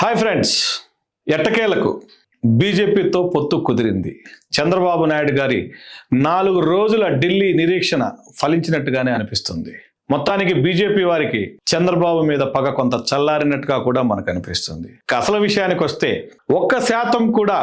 Hi friends ఎట్టకేలకు బీజేపీతో పొత్తు కుదిరింది. చంద్రబాబు నాయుడు గారి నాలుగు రోజుల ఢిల్లీ నిరీక్షణ ఫలించినట్టుగానే అనిపిస్తుంది. మొత్తానికి బీజేపీ వారికి చంద్రబాబు మీద పగ కొంత చల్లారినట్టుగా కూడా మనకు అనిపిస్తుంది. అసలు విషయానికి వస్తే ఒక్క శాతం కూడా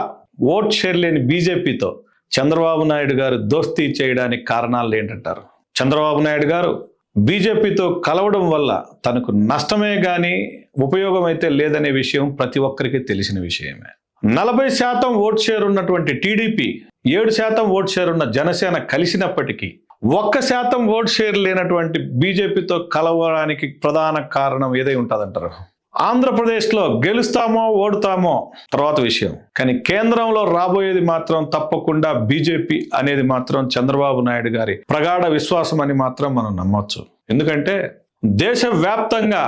ఓట్ షేర్ లేని బీజేపీతో చంద్రబాబు నాయుడు గారు దోస్తీ చేయడానికి కారణాలు ఏంటంటారు? చంద్రబాబు నాయుడు గారు బీజేపీతో కలవడం వల్ల తనకు నష్టమే కానీ ఉపయోగం అయితే లేదనే విషయం ప్రతి ఒక్కరికి తెలిసిన విషయమే. నలభై శాతం ఓట్ షేర్ ఉన్నటువంటి టీడీపీ ఏడు శాతం ఓట్ షేర్ ఉన్న జనసేన కలిసినప్పటికీ ఒక్క శాతం ఓట్ షేర్ లేనటువంటి బీజేపీతో కలవడానికి ప్రధాన కారణం ఏదై ఉంటుందంటారు? ఆంధ్రప్రదేశ్లో గెలుస్తామో ఓడుతామో తర్వాత విషయం. కానీ కేంద్రంలో రాబోయేది మాత్రం తప్పకుండా బీజేపీ అనేది మాత్రం చంద్రబాబు నాయుడు గారి ప్రగాఢ విశ్వాసం అని మాత్రం మనం నమ్మొచ్చు. ఎందుకంటే దేశవ్యాప్తంగా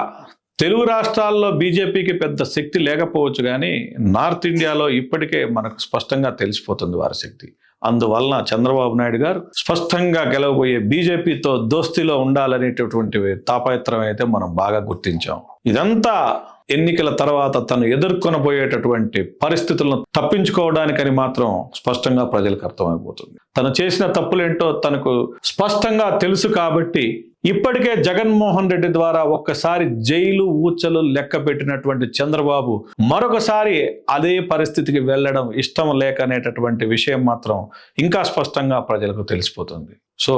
తెలుగు రాష్ట్రాల్లో బీజేపీకి పెద్ద శక్తి లేకపోవచ్చు కానీ నార్త్ ఇండియాలో ఇప్పటికే మనకు స్పష్టంగా తెలిసిపోతుంది వారి శక్తి. అందువలన చంద్రబాబు నాయుడు గారు స్పష్టంగా గెలవబోయే బీజేపీతో దోస్తీలో ఉండాలనేటటువంటి తాపత్రం అయితే మనం బాగా గుర్తించాం. ఇదంతా ఎన్నికల తర్వాత తను ఎదుర్కొనబోయేటటువంటి పరిస్థితులను తప్పించుకోవడానికని మాత్రం స్పష్టంగా ప్రజలకు అర్థమైపోతుంది. తను చేసిన తప్పులేంటో తనకు స్పష్టంగా తెలుసు కాబట్టి ఇప్పటికే జగన్మోహన్ రెడ్డి ద్వారా ఒక్కసారి జైలు ఊచలు లెక్క పెట్టినటువంటి చంద్రబాబు మరొకసారి అదే పరిస్థితికి వెళ్ళడం ఇష్టం లేక అనేటటువంటి విషయం మాత్రం ఇంకా స్పష్టంగా ప్రజలకు తెలిసిపోతుంది. సో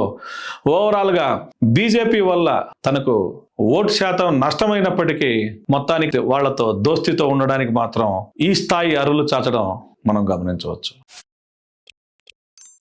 ఓవరాల్గా బీజేపీ వల్ల తనకు ఓటు శాతం నష్టమైనప్పటికీ మొత్తానికి వాళ్ళతో దోస్తితో ఉండడానికి మాత్రం ఈ స్థాయి అరువులు చాచడం మనం గమనించవచ్చు.